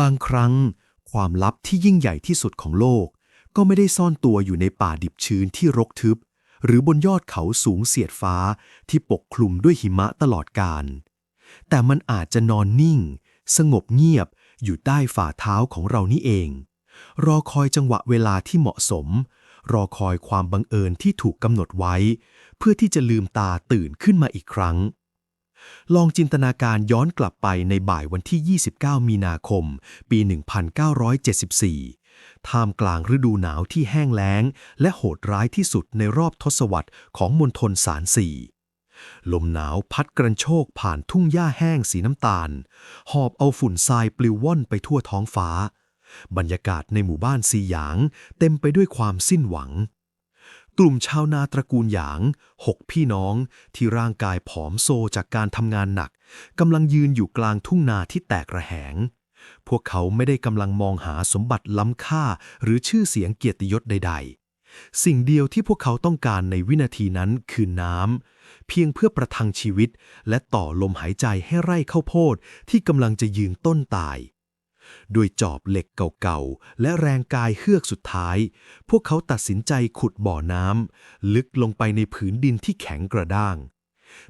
บางครั้ง ความลับที่ยิ่งใหญ่ที่สุดของโลก ก็ไม่ได้ซ่อนตัวอยู่ในป่าดิบชื้นที่รกทึบ หรือบนยอดเขาสูงเสียดฟ้าที่ปกคลุมด้วยหิมะตลอดกาลแต่มันอาจจะนอนนิ่ง สงบเงียบอยู่ใต้ฝ่าเท้าของเรานี่เอง รอคอยจังหวะเวลาที่เหมาะสม รอคอยความบังเอิญที่ถูกกำหนดไว้ เพื่อที่จะลืมตาตื่นขึ้นมาอีกครั้ง ลองจินตนาการย้อนกลับไปในบ่ายวันที่ 29 มีนาคม ปี 1974 ท่ามกลางฤดูหนาวที่แห้งแล้ง และโหดร้ายที่สุดในรอบทศวรรษของมณฑลสารสีลมหนาวพัดกระโชกผ่านทุ่งหญ้าแห้งสีน้ำตาล หอบเอาฝุ่นทรายปลิวว่อนไปทั่วท้องฟ้า บรรยากาศในหมู่บ้านซีหยาง เต็มไปด้วยความสิ้นหวัง กลุ่มชาวนาตระกูลหยางหกพี่น้องที่ร่างกายผอมโซจากการทำงานหนักกำลังยืนอยู่กลางทุ่งนาที่แตกระแหง พวกเขาไม่ได้กำลังมองหาสมบัติล้ำค่าหรือชื่อเสียงเกียรติยศใด ๆ สิ่งเดียวที่พวกเขาต้องการในวินาทีนั้นคือน้ำเพียงเพื่อประทังชีวิต และต่อลมหายใจให้ไร่ข้าวโพดที่กำลังจะยืนต้นตาย ด้วยจอบเหล็กเก่าๆ และแรงกายเฮือกสุดท้าย พวกเขาตัดสินใจขุดบ่อน้ำลึกลงไปในผืนดินที่แข็งกระด้าง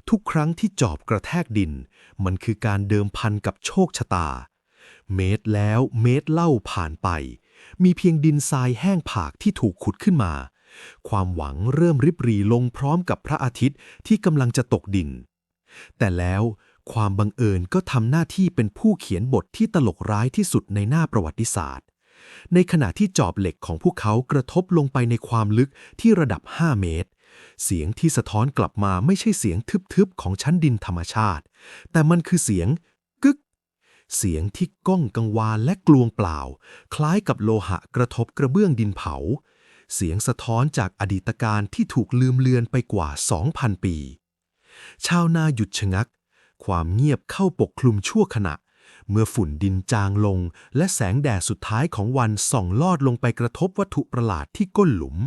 ทุกครั้งที่จอบกระแทกดิน มันคือการเดิมพันกับโชคชะตา เมตรแล้วเมตรเล่าผ่านไป มีเพียงดินทรายแห้งผากที่ถูกขุดขึ้นมา ความหวังเริ่มริบหรีลงพร้อมกับพระอาทิตย์ที่กำลังจะตกดิน แต่แล้ว ความบังเอิญก็ทำหน้าที่เป็นผู้เขียนบทที่ตลกร้ายที่สุดในหน้าประวัติศาสตร์ ในขณะที่จอบเหล็กของพวกเขากระทบลงไปในความลึกที่ระดับ 5 เมตร เสียงที่สะท้อนกลับมาไม่ใช่เสียงทึบๆของชั้นดินธรรมชาติ แต่มันคือเสียงกึก เสียงที่ก้องกังวานและกลวงเปล่า คล้ายกับโลหะกระทบกระเบื้องดินเผา เสียงสะท้อนจากอดีตการที่ถูกลืมเลือนไปกว่า 2,000 ปีชาวนาหยุดชะงัก ความเงียบเข้าปกคลุมชั่วขณะ เมื่อฝุ่นดินจางลง และแสงแดดสุดท้ายของวันส่องลอดลงไปกระทบวัตถุประหลาดที่ก้นหลุม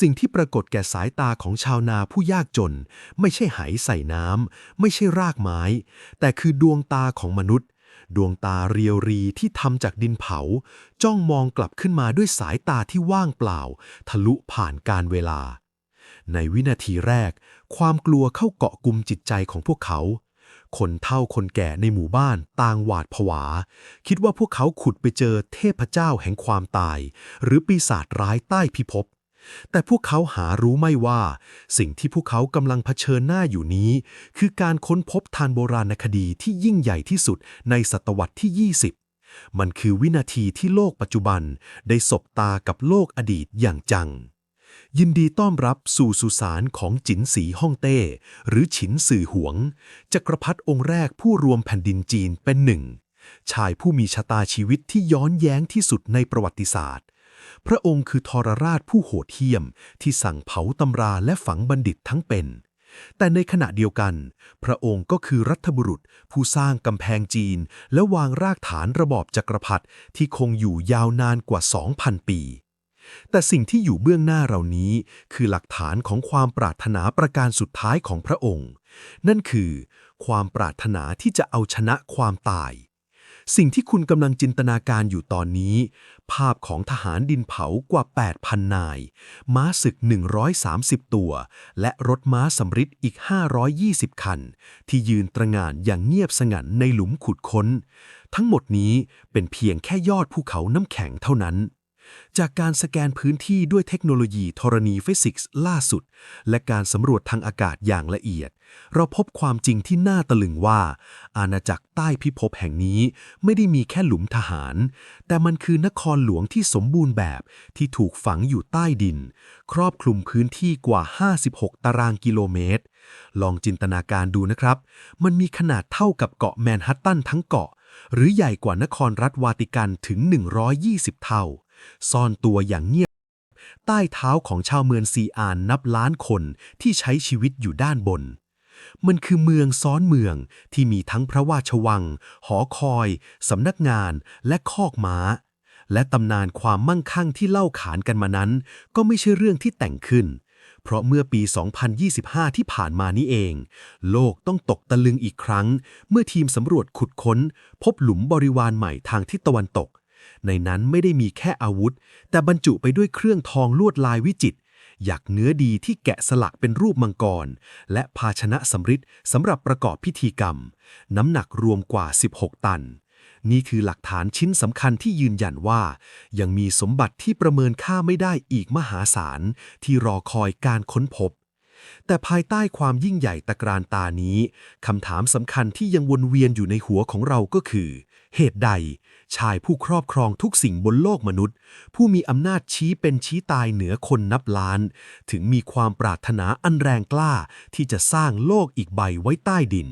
สิ่งที่ปรากฏแก่สายตาของชาวนาผู้ยากจน ไม่ใช่ไหใส่น้ำไม่ใช่รากไม้ แต่คือดวงตาของมนุษย์ ดวงตาเรียวรีที่ทำจากดินเผา จ้องมองกลับขึ้นมาด้วยสายตาที่ว่างเปล่า ทะลุผ่านการเวลาในวินาทีแรก ความกลัวเข้าเกาะกลุ่มจิตใจของพวกเขา คนเฒ่าคนแก่ในหมู่บ้านต่างหวาดผวา คิดว่าพวกเขาขุดไปเจอเทพเจ้าแห่งความตาย หรือปีศาจร้ายใต้พิภพแต่พวกเขาหารู้ไม่ว่า สิ่งที่พวกเขากำลังเผชิญหน้าอยู่นี้ คือการค้นพบทานโบราณคดีที่ยิ่งใหญ่ที่สุดในศตวรรษที่ 20 มันคือวินาทีที่โลกปัจจุบันได้สบตากับโลกอดีตอย่างจัง ยินดีต้อนรับสู่สุสานของจินสีฮ่องเต้ หรือฉินสื่อหวง จักรพรรดิองค์แรกผู้รวมแผ่นดินจีนเป็นหนึ่ง ชายผู้มีชะตาชีวิตที่ย้อนแย้งที่สุดในประวัติศาสตร์ พระองค์คือทรราชผู้โหดเหี้ยม ที่สั่งเผาตำราและฝังบัณฑิตทั้งเป็น แต่ในขณะเดียวกัน พระองค์ก็คือรัฐบุรุษ ผู้สร้างกำแพงจีน และวางรากฐานระบอบจักรพรรดิที่คงอยู่ยาวนานกว่า 2,000 ปี แต่สิ่งที่อยู่เบื้องหน้าเรานี้ คือหลักฐานของความปรารถนาประการสุดท้ายของพระองค์ นั่นคือ ความปรารถนาที่จะเอาชนะความตาย สิ่งที่คุณกำลังจินตนาการอยู่ตอนนี้ ภาพของทหารดินเผากว่า 8,000 นาย ม้าศึก 130 ตัว และรถม้าสำริดอีก 520 คัน ที่ยืนตระงานอย่างเงียบสงันในหลุมขุดค้น ทั้งหมดนี้เป็นเพียงแค่ยอดภูเขาน้ำแข็งเท่านั้น จากการสแกนพื้นที่ด้วยเทคโนโลยีธรณีฟิสิกส์ล่าสุด และการสำรวจทางอากาศอย่างละเอียด เราพบความจริงที่น่าตะลึงว่า อาณาจักรใต้พิภพแห่งนี้ไม่ได้มีแค่หลุมทหาร แต่มันคือนครหลวงที่สมบูรณ์แบบที่ถูกฝังอยู่ใต้ดิน ครอบคลุมพื้นที่กว่า 56 ตารางกิโลเมตร ลองจินตนาการดูนะครับ มันมีขนาดเท่ากับเกาะแมนฮัตตันทั้งเกาะ หรือใหญ่กว่านครรัฐวาติกันถึง 120 เท่า ซ่อนตัวอย่างเงียบ ใต้เท้าของชาวเมืองซีอานนับล้านคนที่ใช้ชีวิตอยู่ด้านบน มันคือเมืองซ้อนเมืองที่มีทั้งพระราชวัง หอคอย สำนักงาน และคอกม้า และตำนานความมั่งคั่งที่เล่าขานกันมานั้น ก็ไม่ใช่เรื่องที่แต่งขึ้นเพราะเมื่อปี 2025 ที่ผ่านมานี้เอง โลกต้องตกตะลึงอีกครั้ง เมื่อทีมสำรวจขุดค้น พบหลุมบริวารใหม่ทางทิศตะวันตก ในนั้นไม่ได้มีแค่อาวุธ แต่บรรจุไปด้วยเครื่องทองลวดลายวิจิตรหยักเนื้อดีที่แกะสลักเป็นรูปมังกร และภาชนะสำริดสำหรับประกอบพิธีกรรม น้ำหนักรวมกว่า 16 ตัน นี่คือหลักฐานชิ้นสำคัญที่ยืนยันว่า ยังมีสมบัติที่ประเมินค่าไม่ได้อีกมหาศาล ที่รอคอยการค้นพบ แต่ภายใต้ความยิ่งใหญ่ตะกรานตานี้คำถามสำคัญที่ยังวนเวียนอยู่ในหัวของเราก็คือ เหตุใด ชายผู้ครอบครองทุกสิ่งบนโลกมนุษย์ ผู้มีอำนาจชี้เป็นชี้ตายเหนือคนนับล้าน ถึงมีความปรารถนาอันแรงกล้าที่จะสร้างโลกอีกใบไว้ใต้ดิน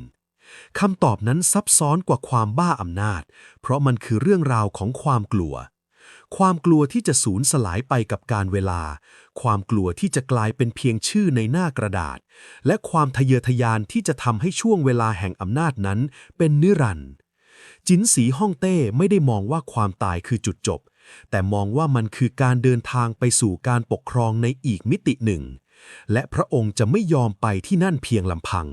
คำตอบนั้นซับซ้อนกว่าความบ้าอำนาจ เพราะมันคือเรื่องราวของความกลัว ความกลัวที่จะสูญสลายไปกับการเวลา ความกลัวที่จะกลายเป็นเพียงชื่อในหน้ากระดาษ และความทะเยอทะยานที่จะทำให้ช่วงเวลาแห่งอำนาจนั้นเป็นนิรันดร์ จินสีฮ่องเต้ไม่ได้มองว่าความตายคือจุดจบ แต่มองว่ามันคือการเดินทางไปสู่การปกครองในอีกมิติหนึ่ง และพระองค์จะไม่ยอมไปที่นั่นเพียงลำพัง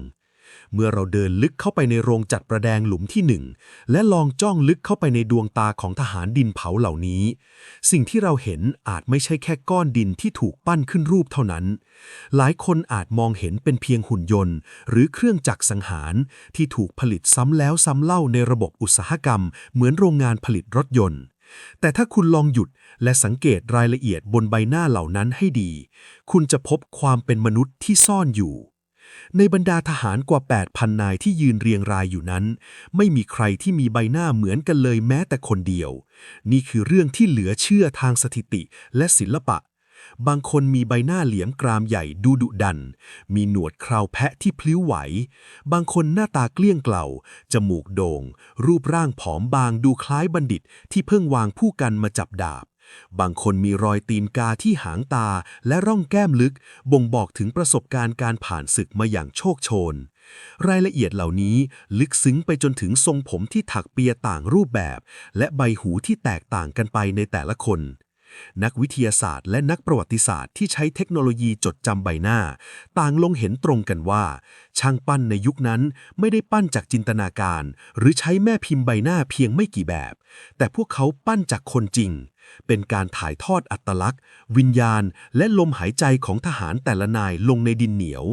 เมื่อเราเดินลึกเข้าไปในโรงจัดประแดงหลุมที่หนึ่งและลองจ้องลึกเข้าไปในดวงตาของทหารดินเผาเหล่านี้ สิ่งที่เราเห็นอาจไม่ใช่แค่ก้อนดินที่ถูกปั้นขึ้นรูปเท่านั้น หลายคนอาจมองเห็นเป็นเพียงหุ่นยนต์ หรือเครื่องจักรสังหารที่ถูกผลิตซ้ำแล้วซ้ำเล่าในระบบอุตสาหกรรม เหมือนโรงงานผลิตรถยนต์แต่ถ้าคุณลองหยุดและสังเกตรายละเอียดบนใบหน้าเหล่านั้นให้ดี คุณจะพบความเป็นมนุษย์ที่ซ่อนอยู่ ในบรรดาทหารกว่า 8,000 นายที่ยืนเรียงรายอยู่นั้น ไม่มีใครที่มีใบหน้าเหมือนกันเลยแม้แต่คนเดียว นี่คือเรื่องที่เหลือเชื่อทางสถิติและศิลปะ บางคนมีใบหน้าเหลี่ยมกรามใหญ่ดูดุดัน มีหนวดคราวแพะที่พลิ้วไหว บางคนหน้าตาเกลี้ยงเกล่าจมูกโด่ง รูปร่างผอมบางดูคล้ายบัณฑิตที่เพิ่งวางผู้กันมาจับดาบ บางคนมีรอยตีนกาที่หางตาและร่องแก้มลึก บ่งบอกถึงประสบการณ์การผ่านศึกมาอย่างโชคโชน รายละเอียดเหล่านี้ลึกซึ้งไปจนถึงทรงผมที่ถักเปียต่างรูปแบบ และใบหูที่แตกต่างกันไปในแต่ละคน นักวิทยาศาสตร์และนักประวัติศาสตร์ที่ใช้เทคโนโลยีจดจำใบหน้า ต่างลงเห็นตรงกันว่า ช่างปั้นในยุคนั้นไม่ได้ปั้นจากจินตนาการ หรือใช้แม่พิมพ์ใบหน้าเพียงไม่กี่แบบ แต่พวกเขาปั้นจากคนจริง เป็นการถ่ายทอดอัตลักษณ์ วิญญาณ และลมหายใจของทหารแต่ละนายลงในดินเหนียว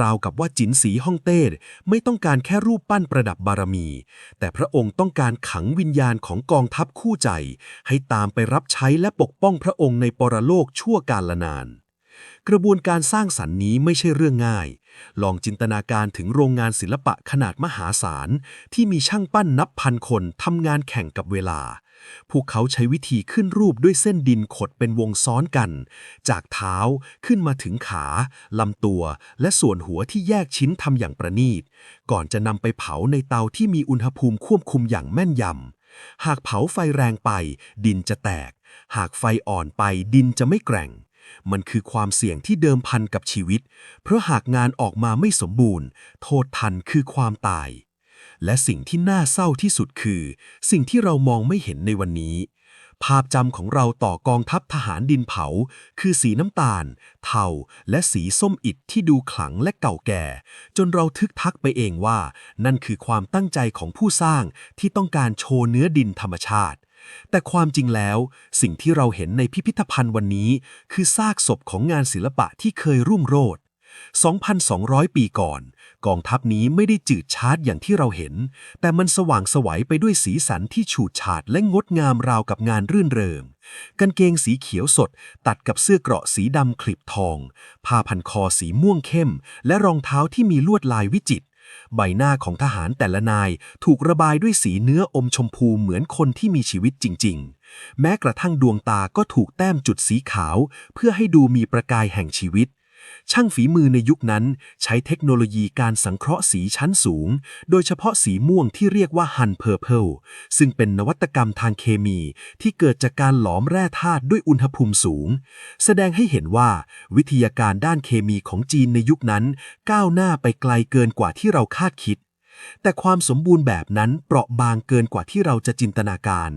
ราวกับว่าจินสีฮ่องเต้ไม่ต้องการแค่รูปปั้นประดับบารมี แต่พระองค์ต้องการขังวิญญาณของกองทัพคู่ใจ ให้ตามไปรับใช้และปกป้องพระองค์ในปรโลกชั่วกาลนานกระบวนการสร้างสรรค์นี้ไม่ใช่เรื่องง่าย ลองจินตนาการถึงโรงงานศิลปะขนาดมหาศาล ที่มีช่างปั้นนับพันคนทำงานแข่งกับเวลา พวกเขาใช้วิธีขึ้นรูปด้วยเส้นดินขดเป็นวงซ้อนกัน จากเท้าขึ้นมาถึงขา ลำตัว และส่วนหัวที่แยกชิ้นทำอย่างประณีต ก่อนจะนำไปเผาในเตาที่มีอุณหภูมิควบคุมอย่างแม่นยำ หากเผาไฟแรงไป ดินจะแตก หากไฟอ่อนไปดินจะไม่แกร่ง มันคือความเสี่ยงที่เดิมพันกับชีวิต เพราะหากงานออกมาไม่สมบูรณ์ โทษทันคือความตาย และสิ่งที่น่าเศร้าที่สุดคือ สิ่งที่เรามองไม่เห็นในวันนี้ ภาพจำของเราต่อกองทัพทหารดินเผา คือสีน้ำตาล เทา และสีส้มอิฐที่ดูขลังและเก่าแก่ จนเราทึกทักไปเองว่า นั่นคือความตั้งใจของผู้สร้างที่ต้องการโชว์เนื้อดินธรรมชาติแต่ความจริงแล้วสิ่งที่เราเห็นในพิพิธภัณฑ์วันนี้ คือซากศพของงานศิลปะที่เคยรุ่งโรจน์2,200 ปีก่อน กองทัพนี้ไม่ได้จืดชาร์จอย่างที่เราเห็น แต่มันสว่างสวัยไปด้วยสีสันที่ฉูดฉาดและงดงามราวกับงานรื่นเริงกางเกงสีเขียวสด ตัดกับเสื้อเกราะสีดำคลิปทอง ผ้าพันคอสีม่วงเข้ม และรองเท้าที่มีลวดลายวิจิตรใบหน้าของทหารแต่ละนายถูกระบายด้วยสีเนื้ออมชมพูเหมือนคนที่มีชีวิตจริง ๆ แม้กระทั่งดวงตาก็ถูกแต้มจุดสีขาว เพื่อให้ดูมีประกายแห่งชีวิต ช่างฝีมือในยุคนั้นใช้เทคโนโลยีการสังเคราะห์สีชั้นสูง โดยเฉพาะสีม่วงที่เรียกว่าฮันเพอร์เพลซึ่งเป็นนวัตกรรมทางเคมีที่เกิดจากการหลอมแร่ธาตุด้วยอุณหภูมิสูง แสดงให้เห็นว่าวิทยาการด้านเคมีของจีนในยุคนั้น ก้าวหน้าไปไกลเกินกว่าที่เราคาดคิดแต่ความสมบูรณ์แบบนั้นเปราะบางเกินกว่าที่เราจะจินตนาการ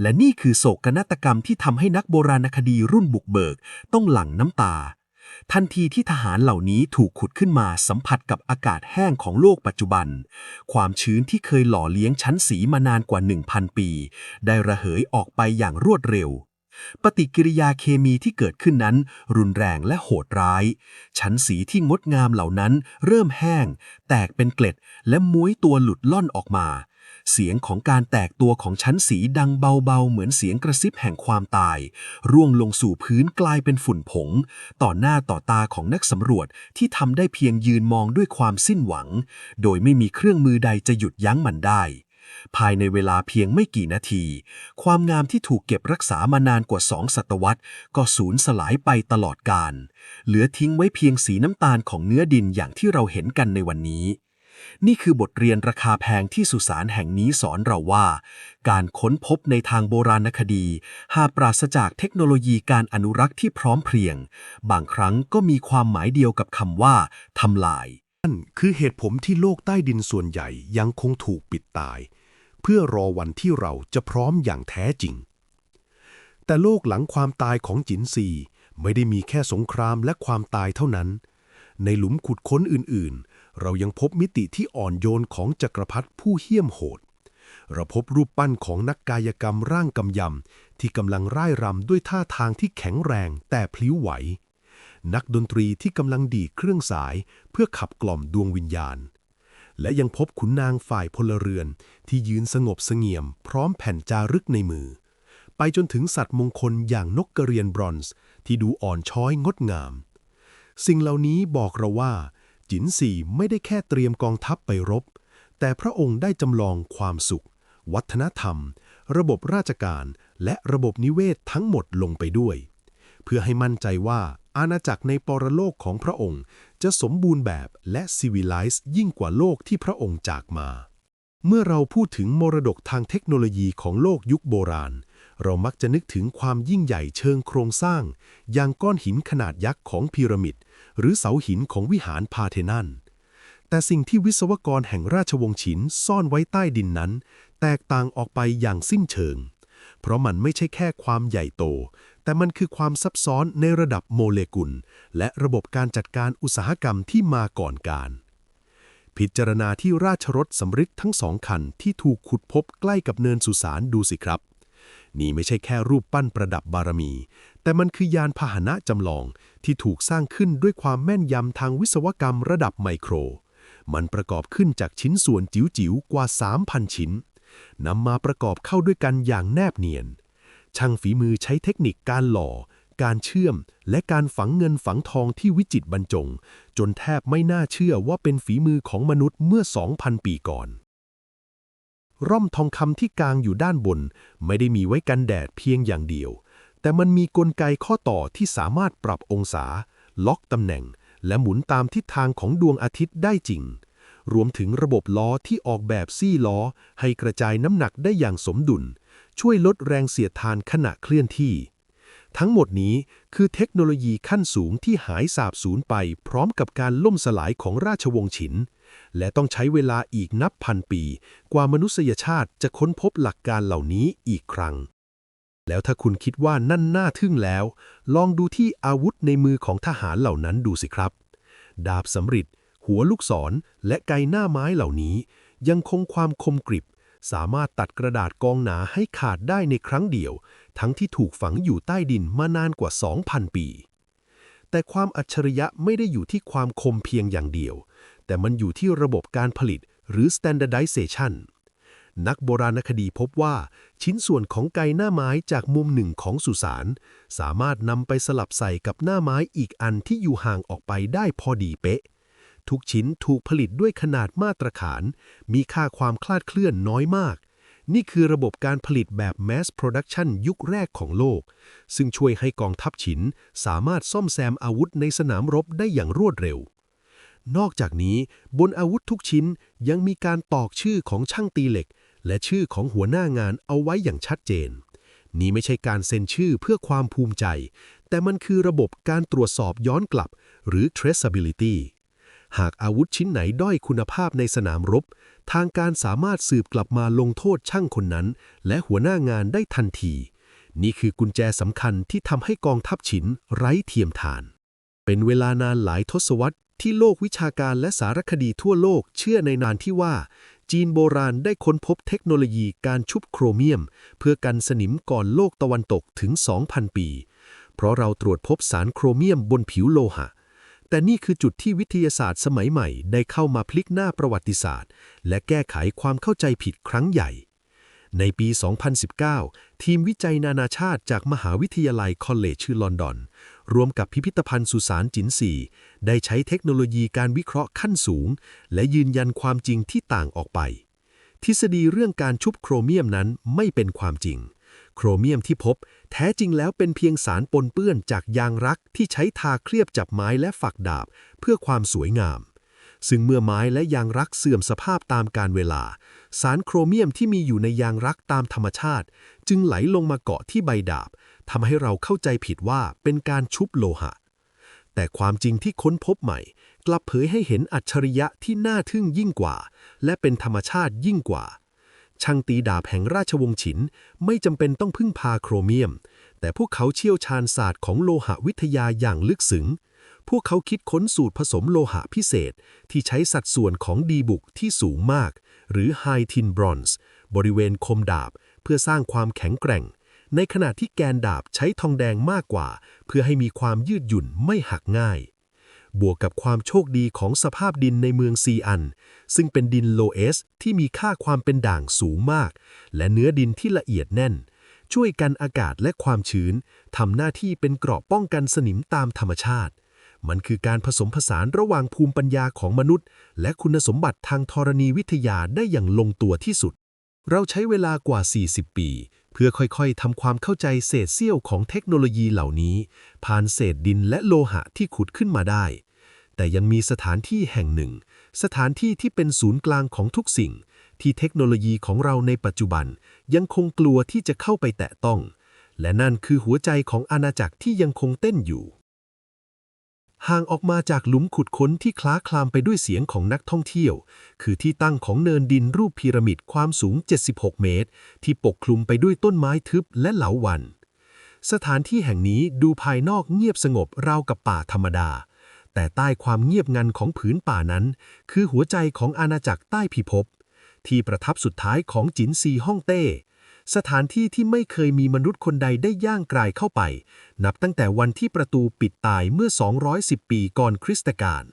และนี่คือโศกนาฏกรรมที่ทำให้นักโบราณคดีรุ่นบุกเบิก ต้องหลั่งน้ำตา ทันทีที่ทหารเหล่านี้ถูกขุดขึ้นมาสัมผัสกับอากาศแห้งของโลกปัจจุบัน ความชื้นที่เคยหล่อเลี้ยงชั้นสีมานานกว่า 1,000 ปี ได้ระเหยออกไปอย่างรวดเร็ว ปฏิกิริยาเคมีที่เกิดขึ้นนั้น รุนแรงและโหดร้าย ชั้นสีที่งดงามเหล่านั้นเริ่มแห้ง แตกเป็นเกล็ดและม้วยตัวหลุดล่อนออกมา เสียงของการแตกตัวของชั้นสีดังเบาๆ เหมือนเสียงกระซิบแห่งความตาย ร่วงลงสู่พื้นกลายเป็นฝุ่นผง ต่อหน้าต่อตาของนักสำรวจที่ทำได้เพียงยืนมองด้วยความสิ้นหวัง โดยไม่มีเครื่องมือใดจะหยุดยั้งมันได้ ภายในเวลาเพียงไม่กี่นาที ความงามที่ถูกเก็บรักษามานานกว่าสองศตวรรษ ก็สูญสลายไปตลอดกาลเหลือทิ้งไว้เพียงสีน้ำตาลของเนื้อดินอย่างที่เราเห็นกันในวันนี้ นี่คือบทเรียนราคาแพงที่สุสานแห่งนี้สอนเราว่า การค้นพบในทางโบราณคดี หากปราศจากเทคโนโลยีการอนุรักษ์ที่พร้อมเพรียง บางครั้งก็มีความหมายเดียวกับคำว่าทำลายนั่นคือเหตุผลที่โลกใต้ดินส่วนใหญ่ยังคงถูกปิดตาย เพื่อรอวันที่เราจะพร้อมอย่างแท้จริง แต่โลกหลังความตายของจินซีไม่ได้มีแค่สงครามและความตายเท่านั้น ในหลุมขุดค้นอื่นๆ เรายังพบมิติที่อ่อนโยนของจักรพรรดิผู้เหี้ยมโหด เราพบรูปปั้นของนักกายกรรมร่างกำยำ ที่กำลังร่ายรำด้วยท่าทางที่แข็งแรงแต่พลิ้วไหว นักดนตรีที่กำลังดีเครื่องสายเพื่อขับกล่อมดวงวิญญาณ และยังพบขุนนางฝ่ายพลเรือนที่ยืนสงบเสงี่ยม พร้อมแผ่นจารึกในมือ ไปจนถึงสัตว์มงคลอย่างนกกระเรียนบรอนซ์ ที่ดูอ่อนช้อยงดงาม สิ่งเหล่านี้บอกเราว่า จินสีไม่ได้แค่เตรียมกองทัพไปรบ แต่พระองค์ได้จำลองความสุข วัฒนธรรม ระบบราชการ และระบบนิเวศทั้งหมดลงไปด้วย เพื่อให้มั่นใจว่าอาณาจักรในปรโลกของพระองค์ จะสมบูรณ์แบบและซีวิไลซ์ยิ่งกว่าโลกที่พระองค์จากมา เมื่อเราพูดถึงมรดกทางเทคโนโลยีของโลกยุคโบราณ เรามักจะนึกถึงความยิ่งใหญ่เชิงโครงสร้าง อย่างก้อนหินขนาดยักษ์ของพีระมิด หรือเสาหินของวิหารพาเทนันแต่สิ่งที่วิศวกรแห่งราชวงศ์ฉินซ่อนไว้ใต้ดินนั้น แตกต่างออกไปอย่างสิ้นเชิง เพราะมันไม่ใช่แค่ความใหญ่โต แต่มันคือความซับซ้อนในระดับโมเลกุล และระบบการจัดการอุตสาหกรรมที่มาก่อนการ พิจารณาที่ราชรถสำริดทั้งสองคันที่ถูกขุดพบใกล้กับเนินสุสานดูสิครับ นี่ไม่ใช่แค่รูปปั้นประดับบารมี แต่มันคือยานพาหนะจำลองที่ถูกสร้างขึ้นด้วยความแม่นยำทางวิศวกรรมระดับไมโคร มันประกอบขึ้นจากชิ้นส่วนจิ๋วๆ กว่า 3,000 ชิ้นนำมาประกอบเข้าด้วยกันอย่างแนบเนียน ช่างฝีมือใช้เทคนิคการหล่อ การเชื่อม และการฝังเงินฝังทองที่วิจิตรบรรจง จนแทบไม่น่าเชื่อว่าเป็นฝีมือของมนุษย์เมื่อ 2,000 ปีก่อน ร่มทองคำที่กลางอยู่ด้านบน ไม่ได้มีไว้กันแดดเพียงอย่างเดียว แต่มันมีกลไกข้อต่อที่สามารถปรับองศา ล็อกตำแหน่ง และหมุนตามทิศทางของดวงอาทิตย์ได้จริง รวมถึงระบบล้อที่ออกแบบซี่ล้อ ให้กระจายน้ำหนักได้อย่างสมดุล ช่วยลดแรงเสียดทานขณะเคลื่อนที่ ทั้งหมดนี้คือเทคโนโลยีขั้นสูงที่หายสาบสูญไปพร้อมกับการล่มสลายของราชวงศ์ฉิน และต้องใช้เวลาอีกนับพันปี กว่ามนุษยชาติจะค้นพบหลักการเหล่านี้อีกครั้ง แล้วถ้าคุณคิดว่านั่นน่าทึ่งแล้ว ลองดูที่อาวุธในมือของทหารเหล่านั้นดูสิครับ ดาบสำริดหัวลูกศรและไกหน้าไม้เหล่านี้ ยังคงความคมกริบ สามารถตัดกระดาษกองหนาให้ขาดได้ในครั้งเดียว ทั้งที่ถูกฝังอยู่ใต้ดินมานานกว่า 2,000 ปีแต่ความอัจฉริยะไม่ได้อยู่ที่ความคมเพียงอย่างเดียว แต่มันอยู่ที่ระบบการผลิตหรือ standardization นักโบราณคดีพบว่า ชิ้นส่วนของไก่หน้าไม้จากมุมหนึ่งของสุสานสามารถนำไปสลับใส่กับหน้าไม้อีกอันที่อยู่ห่างออกไปได้พอดีเป๊ะ ทุกชิ้นถูกผลิตด้วยขนาดมาตรฐาน มีค่าความคลาดเคลื่อนน้อยมาก นี่คือระบบการผลิตแบบ mass production ยุคแรกของโลก ซึ่งช่วยให้กองทัพฉินสามารถซ่อมแซมอาวุธในสนามรบได้อย่างรวดเร็ว นอกจากนี้บนอาวุธทุกชิ้นยังมีการตอกชื่อของช่างตีเหล็ก และชื่อของหัวหน้างานเอาไว้อย่างชัดเจน นี่ไม่ใช่การเซ็นชื่อเพื่อความภูมิใจ แต่มันคือระบบการตรวจสอบย้อนกลับ หรือ traceability หากอาวุธชิ้นไหนด้อยคุณภาพในสนามรบ ทางการสามารถสืบกลับมาลงโทษช่างคนนั้น และหัวหน้างานได้ทันที นี่คือกุญแจสำคัญที่ทำให้กองทัพฉินไร้เทียมทาน เป็นเวลานานหลายทศวรรษ ที่โลกวิชาการและสารคดีทั่วโลกเชื่อในนานที่ว่า จีนโบราณได้ค้นพบเทคโนโลยีการชุบโครเมียม เพื่อกันสนิมก่อนโลกตะวันตกถึง 2,000 ปี เพราะเราตรวจพบสารโครเมียมบนผิวโลหะ แต่นี่คือจุดที่วิทยาศาสตร์สมัยใหม่ได้เข้ามาพลิกหน้าประวัติศาสตร์ และแก้ไขความเข้าใจผิดครั้งใหญ่ในปี 2019 ทีมวิจัยนานาชาติจากมหาวิทยาลัยคอลเลจชื่อลอนดอน รวมกับพิพิธภัณฑ์สุสานจินซีได้ใช้เทคโนโลยีการวิเคราะห์ขั้นสูง และยืนยันความจริงที่ต่างออกไป ทฤษฎีเรื่องการชุบโครเมียมนั้นไม่เป็นความจริง โครเมียมที่พบ แท้จริงแล้วเป็นเพียงสารปนเปื้อนจากยางรักที่ใช้ทาเคลือบจับไม้และฝักดาบ เพื่อความสวยงาม ซึ่งเมื่อไม้และยางรักเสื่อมสภาพตามกาลเวลา สารโครเมียมที่มีอยู่ในยางรักตามธรรมชาติ จึงไหลลงมาเกาะที่ใบดาบ ทำให้เราเข้าใจผิดว่าเป็นการชุบโลหะ แต่ความจริงที่ค้นพบใหม่ กลับเผยให้เห็นอัจฉริยะที่น่าทึ่งยิ่งกว่า และเป็นธรรมชาติยิ่งกว่า ช่างตีดาบแห่งราชวงศ์ฉินไม่จำเป็นต้องพึ่งพาโครเมียม แต่พวกเขาเชี่ยวชาญศาสตร์ของโลหะวิทยาอย่างลึกซึ้งพวกเขาคิดค้นสูตรผสมโลหะพิเศษ ที่ใช้สัดส่วนของดีบุกที่สูงมาก หรือ High Tin Bronze บริเวณคมดาบ เพื่อสร้างความแข็งแกร่ง ในขณะที่แกนดาบใช้ทองแดงมากกว่า เพื่อให้มีความยืดหยุ่นไม่หักง่าย บวกกับความโชคดีของสภาพดินในเมืองซีอัน ซึ่งเป็นดินโลเอสที่มีค่าความเป็นด่างสูงมาก และเนื้อดินที่ละเอียดแน่น ช่วยกันอากาศและความชื้นทำหน้าที่เป็นเกราะป้องกันสนิมตามธรรมชาติ มันคือการผสมผสานระหว่างภูมิปัญญาของมนุษย์ และคุณสมบัติทางธรณีวิทยาได้อย่างลงตัวที่สุดเราใช้เวลากว่า 40 ปี เพื่อค่อยๆทำความเข้าใจเศษเสี้ยวของเทคโนโลยีเหล่านี้ ผ่านเศษดินและโลหะที่ขุดขึ้นมาได้ แต่ยังมีสถานที่แห่งหนึ่ง สถานที่ที่เป็นศูนย์กลางของทุกสิ่ง ที่เทคโนโลยีของเราในปัจจุบัน ยังคงกลัวที่จะเข้าไปแตะต้อง และนั่นคือหัวใจของอาณาจักรที่ยังคงเต้นอยู่ ห่างออกมาจากหลุมขุดค้นที่คล้าคลามไปด้วยเสียงของนักท่องเที่ยว คือที่ตั้งของเนินดินรูปพีระมิดความสูง 76 เมตร ที่ปกคลุมไปด้วยต้นไม้ทึบและเหลาวัน สถานที่แห่งนี้ดูภายนอกเงียบสงบราวกับป่าธรรมดา แต่ใต้ความเงียบงันของผืนป่านั้น คือหัวใจของอาณาจักรใต้พิภพที่ประทับสุดท้ายของจินซีฮ่องเต้ สถานที่ที่ไม่เคยมีมนุษย์คนใดได้ย่างกรายเข้าไป นับตั้งแต่วันที่ประตูปิดตายเมื่อ 210 ปีก่อนคริสตกาล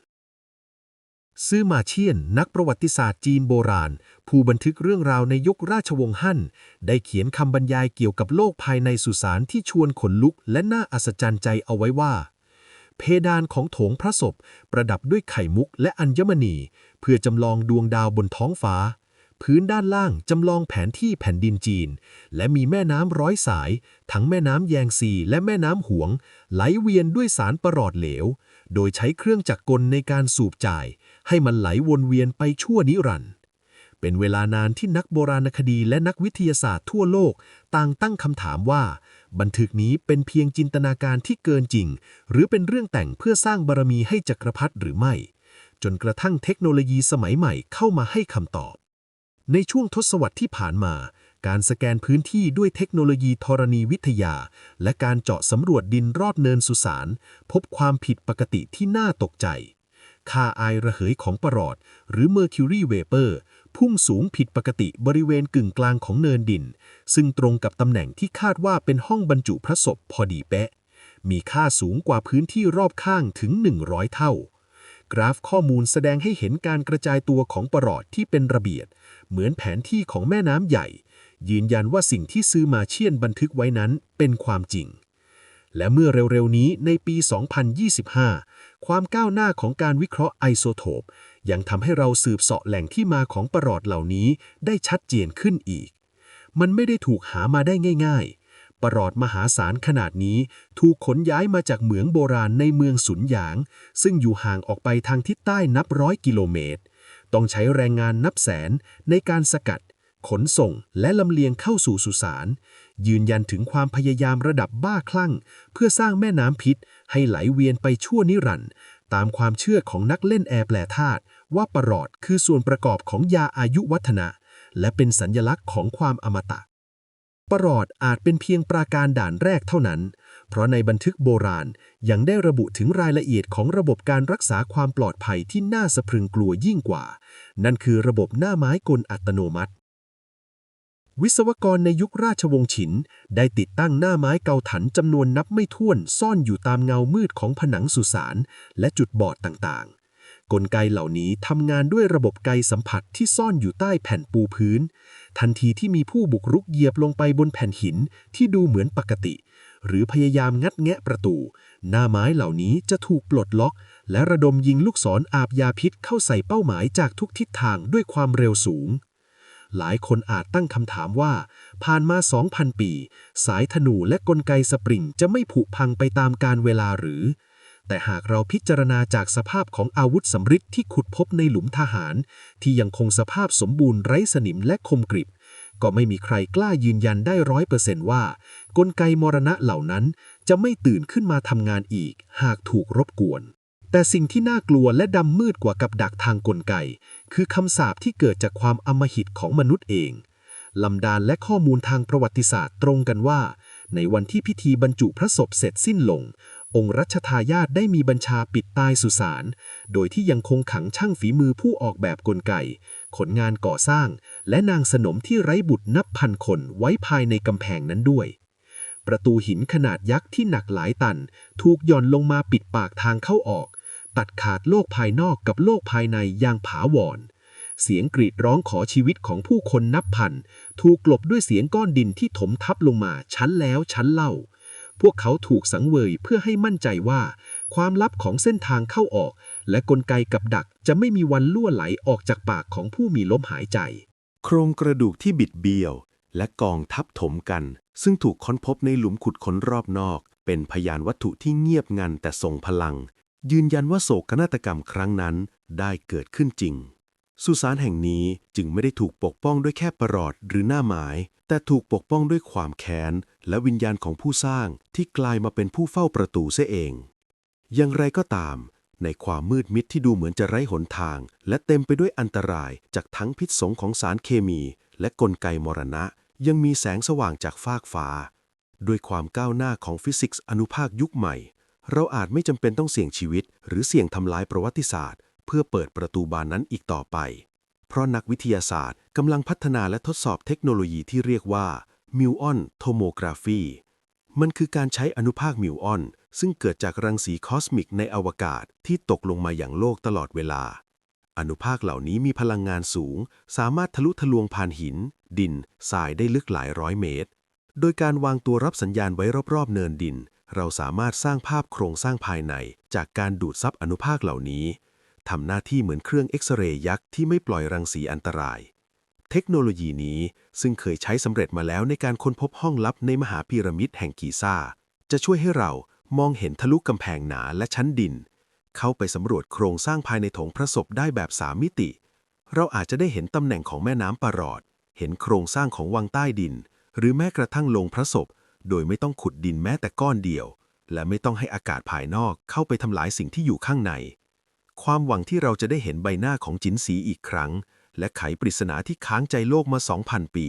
ซื่อมาเชียน นักประวัติศาสตร์จีนโบราณ ผู้บันทึกเรื่องราวในยุคราชวงศ์ฮั่น ได้เขียนคำบรรยายเกี่ยวกับโลกภายในสุสานที่ชวนขนลุกและน่าอัศจรรย์ใจเอาไว้ว่า เพดานของโถงพระศพ ประดับด้วยไข่มุกและอัญมณี เพื่อจำลองดวงดาวบนท้องฟ้า พื้นด้านล่างจำลองแผนที่แผ่นดินจีน และมีแม่น้ำร้อยสาย ทั้งแม่น้ำแยงซีและแม่น้ำหวง ไหลเวียนด้วยสารประหลอดเหลว โดยใช้เครื่องจักรกลในการสูบจ่าย ให้มันไหลวนเวียนไปชั่วนิรันดร์เป็นเวลานานที่นักโบราณคดีและนักวิทยาศาสตร์ทั่วโลก ต่างตั้งคำถามว่า บันทึกนี้เป็นเพียงจินตนาการที่เกินจริง หรือเป็นเรื่องแต่งเพื่อสร้างบารมีให้จักรพรรดิหรือไม่ จนกระทั่งเทคโนโลยีสมัยใหม่เข้ามาให้คำตอบ ในช่วงทศวรรษที่ผ่านมา การสแกนพื้นที่ด้วยเทคโนโลยีธรณีวิทยา และการเจาะสำรวจดินรอบเนินสุสานพบความผิดปกติที่น่าตกใจ ค่าไอระเหยของปรอด หรือ Mercury Vapor พุ่งสูงผิดปกติบริเวณกึ่งกลางของเนินดิน ซึ่งตรงกับตำแหน่งที่คาดว่าเป็นห้องบรรจุพระศพพอดีเป๊ะ มีค่าสูงกว่าพื้นที่รอบข้างถึง 100 เท่า กราฟข้อมูลแสดงให้เห็นการกระจายตัวของปรอดที่เป็นระเบียด เหมือนแผนที่ของแม่น้ำใหญ่ ยืนยันว่าสิ่งที่ซื้อมาเชียนบันทึกไว้นั้นเป็นความจริง และเมื่อเร็วๆนี้ในปี 2025 ความก้าวหน้าของการวิเคราะห์ไอโซโทปยังทำให้เราสืบเสาะแหล่งที่มาของประหลอดเหล่านี้ได้ชัดเจนขึ้นอีก มันไม่ได้ถูกหามาได้ง่าย ๆ ประหลอดมหาศาลขนาดนี้ถูกขนย้ายมาจากเหมืองโบราณในเมืองสุนหยาง ซึ่งอยู่ห่างออกไปทางทิศใต้นับร้อยกิโลเมตร ต้องใช้แรงงานนับแสนในการสกัด ขนส่งและลำเลียงเข้าสู่สุสาน ยืนยันถึงความพยายามระดับบ้าคลั่ง เพื่อสร้างแม่น้ำพิษ ให้ไหลเวียนไปชั่วนิรันดร์ตามความเชื่อของนักเล่นแอร์แปลธาตุว่าประหลอดคือส่วนประกอบของยาอายุวัฒนะ และเป็นสัญญลักษณ์ของความอมตะประหลอดอาจเป็นเพียงปราการด่านแรกเท่านั้น เพราะในบันทึกโบราณยังได้ระบุถึงรายละเอียดของระบบการรักษาความปลอดภัยที่น่าสะพรึงกลัวยิ่งกว่า นั่นคือระบบหน้าไม้กลอัตโนมัติ วิศวกรในยุคราชวงศ์ฉิน ได้ติดตั้งหน้าไม้เกาถันจำนวนนับไม่ถ้วนซ่อนอยู่ตามเงามืดของผนังสุสานและจุดบอดต่างๆกลไกเหล่านี้ทำงานด้วยระบบไกสัมผัสที่ซ่อนอยู่ใต้แผ่นปูพื้น ทันทีที่มีผู้บุกรุกเหยียบลงไปบนแผ่นหินที่ดูเหมือนปกติ หรือพยายามงัดแงะประตู หน้าไม้เหล่านี้จะถูกปลดล็อก และระดมยิงลูกศรอาบยาพิษเข้าใส่เป้าหมายจากทุกทิศทางด้วยความเร็วสูง หลายคนอาจตั้งคำถามว่า ผ่านมา 2,000 ปี สายธนูและกลไกสปริงจะไม่ผุพังไปตามการเวลาหรือแต่หากเราพิจารณาจากสภาพของอาวุธสำริดที่ขุดพบในหลุมทหาร ที่ยังคงสภาพสมบูรณ์ไร้สนิมและคมกริบ ก็ไม่มีใครกล้ายืนยันได้ร้อยเปอร์เซนต์ว่า กลไกมรณะเหล่านั้นจะไม่ตื่นขึ้นมาทำงานอีก หากถูกรบกวน แต่สิ่งที่น่ากลัวและดำมืดกว่ากับดักทางกลไก คือคำสาปที่เกิดจากความอำมหิตของมนุษย์เองลำดานและข้อมูลทางประวัติศาสตร์ตรงกันว่า ในวันที่พิธีบรรจุพระศพเสร็จสิ้นลง องค์รัชทายาทได้มีบัญชาปิดตายสุสาน โดยที่ยังคงขังช่างฝีมือผู้ออกแบบกลไก ขนงานก่อสร้าง และนางสนมที่ไร้บุตรนับพันคนไว้ภายในกำแพงนั้นด้วย ประตูหินขนาดยักษ์ที่หนักหลายตัน ถูกย่อนลงมาปิดปากทางเข้าออก ตัดขาดโลกภายนอกกับโลกภายในอย่างผาวรเสียงกรีดร้องขอชีวิตของผู้คนนับพัน ถูกกลบด้วยเสียงก้อนดินที่ถมทับลงมาชั้นแล้วชั้นเล่า พวกเขาถูกสังเวยเพื่อให้มั่นใจว่า ความลับของเส้นทางเข้าออก และกลไกกับดักจะไม่มีวันล่วไหลออกจากปากของผู้มีลมหายใจ โครงกระดูกที่บิดเบี้ยว และกองทับถมกัน ซึ่งถูกค้นพบในหลุมขุดค้นรอบนอก เป็นพยานวัตถุที่เงียบงันแต่ทรงพลัง ยืนยันว่าโศกนาฏกรรมครั้งนั้นได้เกิดขึ้นจริง สุสานแห่งนี้จึงไม่ได้ถูกปกป้องด้วยแค่ประหลอดหรือหน้าไม้แต่ถูกปกป้องด้วยความแค้น และวิญญาณของผู้สร้างที่กลายมาเป็นผู้เฝ้าประตูเสียเอง อย่างไรก็ตาม ในความมืดมิดที่ดูเหมือนจะไร้หนทาง และเต็มไปด้วยอันตรายจากทั้งพิษสงของสารเคมี และกลไกมรณะ ยังมีแสงสว่างจากฟากฟ้า ด้วยความก้าวหน้าของฟิสิกส์อนุภาคยุคใหม่ เราอาจไม่จำเป็นต้องเสี่ยงชีวิต หรือเสี่ยงทำลายประวัติศาสตร์ เพื่อเปิดประตูบานนั้นอีกต่อไป เพราะนักวิทยาศาสตร์กำลังพัฒนาและทดสอบเทคโนโลยีที่เรียกว่ามิวออนโทโมกราฟีมันคือการใช้อนุภาคมิวออน ซึ่งเกิดจากรังสีคอสมิกในอวกาศที่ตกลงมาอย่างโลกตลอดเวลา อนุภาคเหล่านี้มีพลังงานสูง สามารถทะลุทะลวงผ่านหิน ดินทรายได้ลึกหลายร้อยเมตร โดยการวางตัวรับสัญญาณไว้รอบๆเนินดิน เราสามารถสร้างภาพโครงสร้างภายใน จากการดูดซับอนุภาคเหล่านี้ ทำหน้าที่เหมือนเครื่องเอ็กซเรย์ยักษ์ที่ไม่ปล่อยรังสีอันตราย เทคโนโลยีนี้ซึ่งเคยใช้สำเร็จมาแล้วในการค้นพบห้องลับในมหาพีระมิดแห่งกีซ่า จะช่วยให้เรามองเห็นทะลุกำแพงหนาและชั้นดิน เข้าไปสำรวจโครงสร้างภายในถงพระศพได้แบบสามมิติ เราอาจจะได้เห็นตำแหน่งของแม่น้ำปารอด เห็นโครงสร้างของวังใต้ดิน หรือแม้กระทั่งลงพระศพ โดยไม่ต้องขุดดินแม้แต่ก้อนเดียว และไม่ต้องให้อากาศภายนอกเข้าไปทำลายสิ่งที่อยู่ข้างใน ความหวังที่เราจะได้เห็นใบหน้าของจินสีอีกครั้ง และไขปริศนาที่ค้างใจโลกมา 2,000 ปี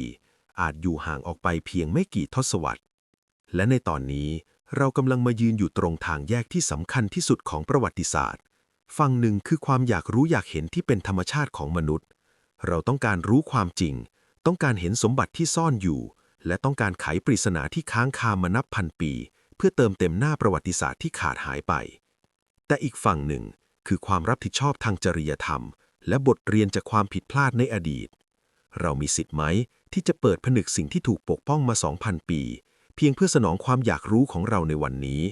อาจอยู่ห่างออกไปเพียงไม่กี่ทศวรรษ และในตอนนี้เรากำลังมายืนอยู่ตรงทางแยกที่สำคัญที่สุดของประวัติศาสตร์ ฝั่งหนึ่งคือความอยากรู้อยากเห็นที่เป็นธรรมชาติของมนุษย์ เราต้องการรู้ความจริง ต้องการเห็นสมบัติที่ซ่อนอยู่ และต้องการไขปริศนาที่ค้างคามานับพันปี เพื่อเติมเต็มหน้าประวัติศาสตร์ที่ขาดหายไป แต่อีกฝั่งหนึ่ง คือความรับผิดชอบทางจริยธรรม และบทเรียนจากความผิดพลาดในอดีต เรามีสิทธิ์ไหม ที่จะเปิดผนึกสิ่งที่ถูกปกป้องมา 2,000 ปี เพียงเพื่อสนองความอยากรู้ของเราในวันนี้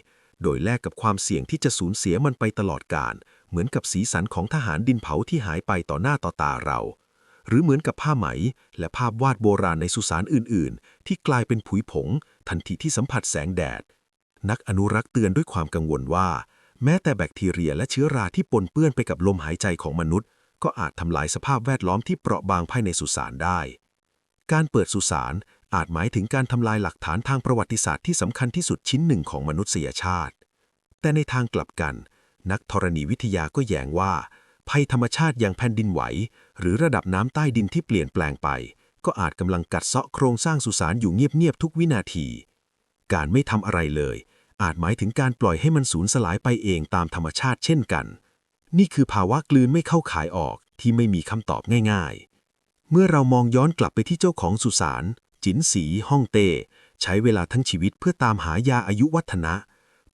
โดยแลกกับความเสี่ยงที่จะสูญเสียมันไปตลอดกาลเหมือนกับสีสันของทหารดินเผาที่หายไปต่อหน้าต่อตาเรา หรือเหมือนกับผ้าไหม และภาพวาดโบราณในสุสานอื่น ๆ ที่กลายเป็นผุยผง ทันทีที่สัมผัสแสงแดด นักอนุรักษ์เตือนด้วยความกังวลว่า แม้แต่แบคทีเรียและเชื้อราที่ปนเปื้อนไปกับลมหายใจของมนุษย์ ก็อาจทำลายสภาพแวดล้อมที่เปราะบางภายในสุสานได้ การเปิดสุสานอาจหมายถึงการทำลายหลักฐานทางประวัติศาสตร์ที่สำคัญที่สุดชิ้นหนึ่งของมนุษยชาติ แต่ในทางกลับกัน นักธรณีวิทยาก็แย้งว่า ภัยธรรมชาติอย่างแผ่นดินไหว หรือระดับน้ำใต้ดินที่เปลี่ยนแปลงไป ก็อาจกำลังกัดเซาะโครงสร้างสุสานอยู่เงียบๆทุกวินาที การไม่ทำอะไรเลย อาจหมายถึงการปล่อยให้มันสูญสลายไปเองตามธรรมชาติเช่นกัน นี่คือภาวะกลืนไม่เข้าขายออกที่ไม่มีคำตอบง่ายๆ เมื่อเรามองย้อนกลับไปที่เจ้าของสุสาน จินสีฮ่องเต้ ใช้เวลาทั้งชีวิตเพื่อตามหายาอายุวัฒนะ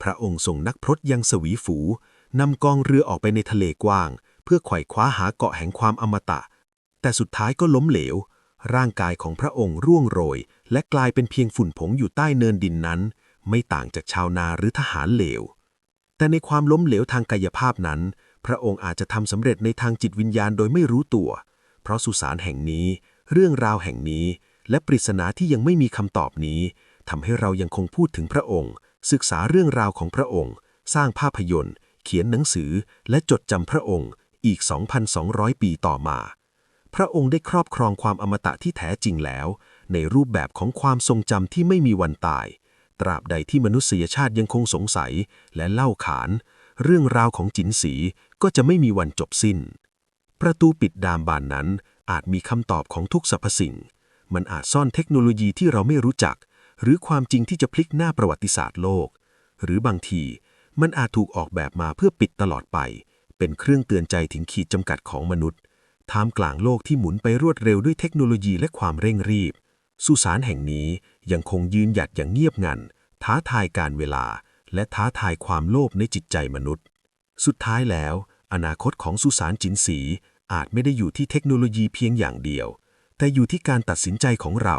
พระองค์ส่งนักพรตยังสวีฝูนำกองเรือออกไปในทะเลกว้าง เพื่อไขว่คว้าหาเกาะแห่งความอมตะ แต่สุดท้ายก็ล้มเหลว ร่างกายของพระองค์ร่วงโรย และกลายเป็นเพียงฝุ่นผงอยู่ใต้เนินดินนั้น ไม่ต่างจากชาวนาหรือทหารเหลว แต่ในความล้มเหลวทางกายภาพนั้น พระองค์อาจจะทำสำเร็จในทางจิตวิญญาณโดยไม่รู้ตัว เพราะสุสานแห่งนี้ เรื่องราวแห่งนี้ และปริศนาที่ยังไม่มีคำตอบนี้ทำให้เรายังคงพูดถึงพระองค์ ศึกษาเรื่องราวของพระองค์ สร้างภาพยนตร์ เขียนหนังสือ และจดจำพระองค์ อีก 2,200 ปีต่อมา พระองค์ได้ครอบครองความอมตะที่แท้จริงแล้ว ในรูปแบบของความทรงจำที่ไม่มีวันตาย ตราบใดที่มนุษยชาติยังคงสงสัยและเล่าขาน เรื่องราวของจินสีก็จะไม่มีวันจบสิ้น ประตูปิดดามบานนั้นอาจมีคำตอบของทุกสรรพสิ่ง มันอาจซ่อนเทคโนโลยีที่เราไม่รู้จัก หรือความจริงที่จะพลิกหน้าประวัติศาสตร์โลก หรือบางทีมันอาจถูกออกแบบมาเพื่อปิดตลอดไป เป็นเครื่องเตือนใจถึงขีดจำกัดของมนุษย์ ท่ามกลางโลกที่หมุนไปรวดเร็วด้วยเทคโนโลยีและความเร่งรีบ สุสานแห่งนี้ยังคงยืนหยัดอย่างเงียบงัน ท้าทายการเวลา และท้าทายความโลภในจิตใจมนุษย์ สุดท้ายแล้ว อนาคตของสุสานจินสีอาจไม่ได้อยู่ที่เทคโนโลยีเพียงอย่างเดียว แต่อยู่ที่การตัดสินใจของเรา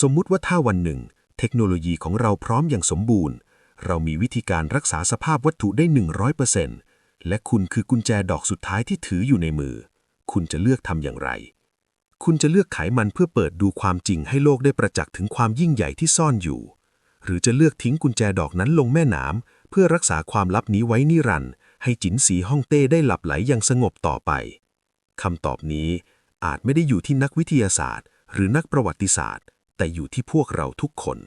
สมมุติว่าถ้าวันหนึ่ง เทคโนโลยีของเราพร้อมอย่างสมบูรณ์ เรามีวิธีการรักษาสภาพวัตถุได้ 100%และคุณคือกุญแจดอกสุดท้ายที่ถืออยู่ในมือ คุณจะเลือกทำอย่างไร คุณจะเลือกไขมันเพื่อเปิดดูความจริงให้โลกได้ประจักษ์ถึงความยิ่งใหญ่ที่ซ่อนอยู่ หรือจะเลือกทิ้งกุญแจดอกนั้นลงแม่น้ำเพื่อรักษาความลับนี้ไว้นิรันดร์ให้จินสีฮ่องเต้ได้หลับไหลอย่างสงบต่อไปคำตอบนี้อาจไม่ได้อยู่ที่นักวิทยาศาสตร์ หรือนักประวัติศาสตร์ แต่อยู่ที่พวกเราทุกคน